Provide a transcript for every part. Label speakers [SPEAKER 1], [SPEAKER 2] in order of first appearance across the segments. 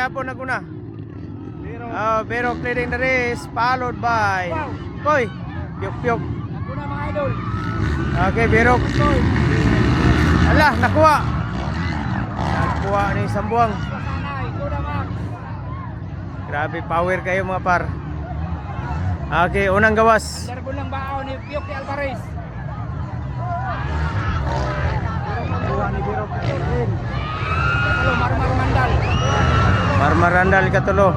[SPEAKER 1] gapon na kuna.
[SPEAKER 2] Pero,
[SPEAKER 1] Oh, pero clearing the race followed by. Koy. Pyok pyok.
[SPEAKER 2] ako na mga idol.
[SPEAKER 1] Okay, Birok. Ala, nakuha. Nakuha ni Sambuang. Grabe power kayo mga par. Okay, unang gawas.
[SPEAKER 2] Darbon lang bao ni Piyok ni Alvarez. Tatlo, Marmar Mandal.
[SPEAKER 1] Marmarandal katulo.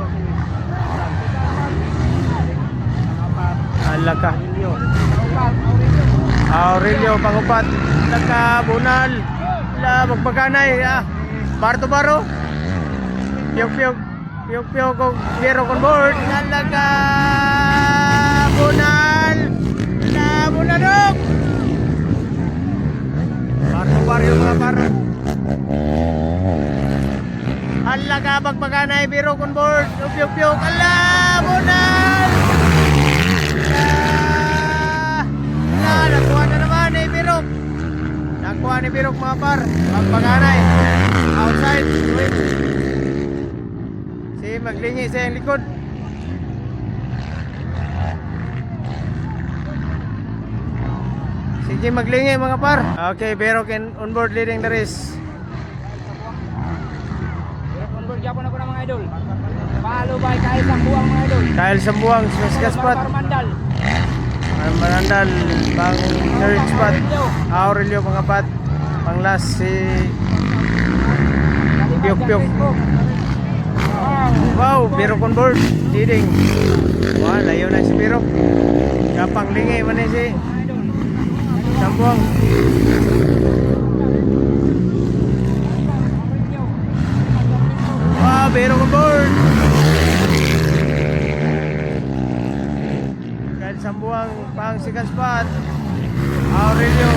[SPEAKER 1] Ala ka.
[SPEAKER 2] Upat, Aurelio.
[SPEAKER 1] Pangupat. Ala ka, bunal. Ala, magpaganay. Ah, barto baro. Piyok piyok. Piyok piyok kong biro kon board. Ala ka, bunal. Ala, bunadok. Barto baro yung mga par. Ala ka, magpaganay. Biro kon board. Piyok piyok. Ala, bunal. Ah, ah, nakuha na naman ni Birok. Nakuha ni Birok mga par. Pagpaganay. Outside. Wait. Si maglingi sa yung likod. Sige maglingi mga par. Okay, Birok in on board leading the race.
[SPEAKER 2] Pero convert yapon ako ng mga idol. Palo by kahit ang buwang mga idol.
[SPEAKER 1] Kyle Sambuang, Smash spot.
[SPEAKER 2] Marmar Mandal.
[SPEAKER 1] Marandal, pang third spot. Aurelio mga pat. Pang last si Piyok, piyok. Wow, Biro on board. Leading. Wow, layo na si Biro. Kapang lingi man si Sambuang. Wow, Biro on board. Kahit Sambuang pang second spot. Aurelio.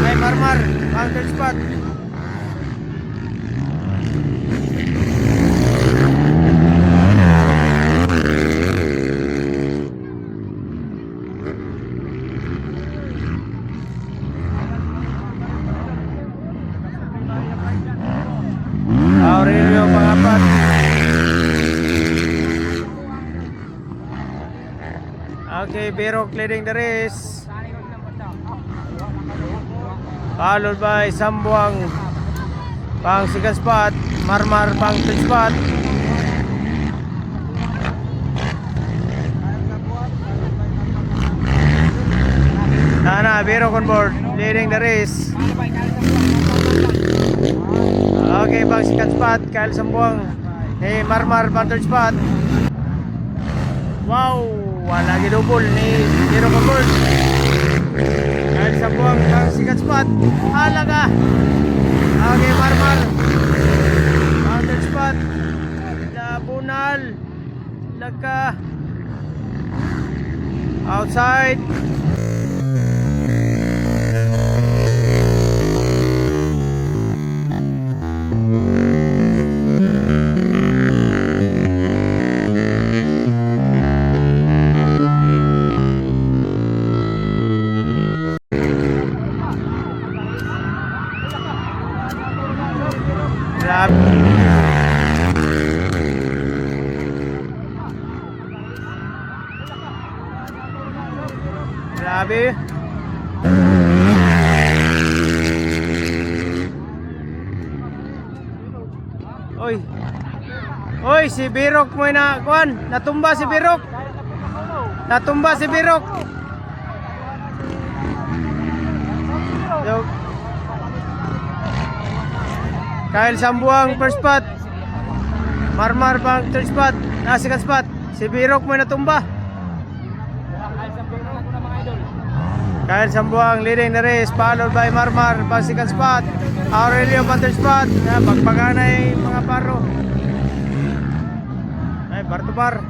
[SPEAKER 1] Ay, Marmar. Pang third spot. Aurelio pangapat. Okay, Biro leading the race. Followed by Sambuang pang second spot, Marmar pang third spot. Nana, Biro on board, leading the race. Okay, pang second spot, Kyle Sambuang. Ni Marmar pang third spot. Wow, wala gidubol ni Biro on board. Kyle Sambuang pang second spot. Halaga. Okay, Marmar. Third spot. Labunal. Laka. Outside. Grabe. Oy. Oy, si Birok mo na kuan, natumba si Birok. Natumba si Birok. Yo. Kyle Sambuang first spot. Marmar pang third spot. Ah, second spot. Si Birok mo natumba. Kyle Sambuang leading the race followed by Marmar second spot. Aurelio pang third spot. Ah, pagpaganay mga paro. Ay, bar to bar.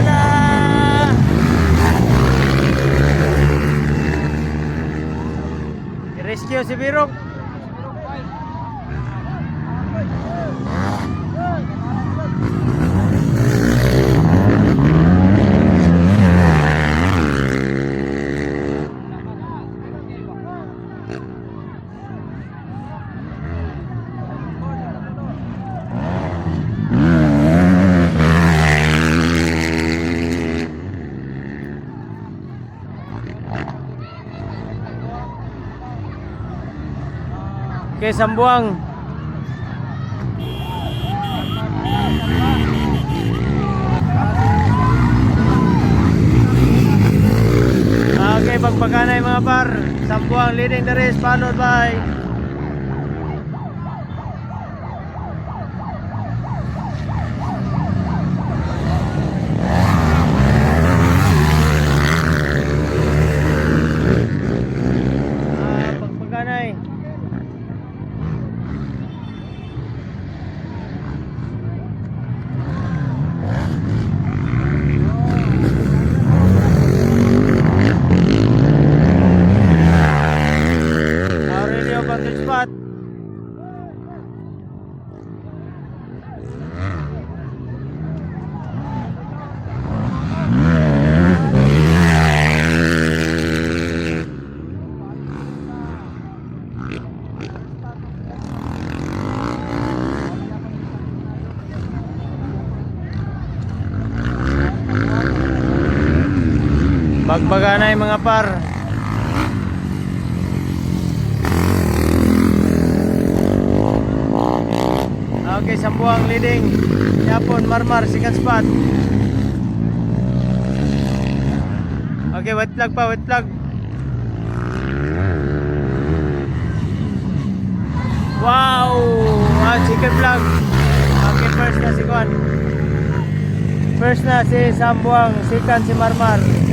[SPEAKER 1] Ala! I-rescue si Birok. Okay, Sambuang. Okay, pagpaganay mga par. Sambuang leading the race followed by Ah, pagpaganay. Aurelio Bantul Spot. Bagbaganay mga par. Okay, Sambuang leading. Yapon, Marmar, second spot. Okay, wet flag pa, wet flag. Wow! Ah, chicken flag. Okay, first na si Kwan. First na si Sambuang, second si Marmar.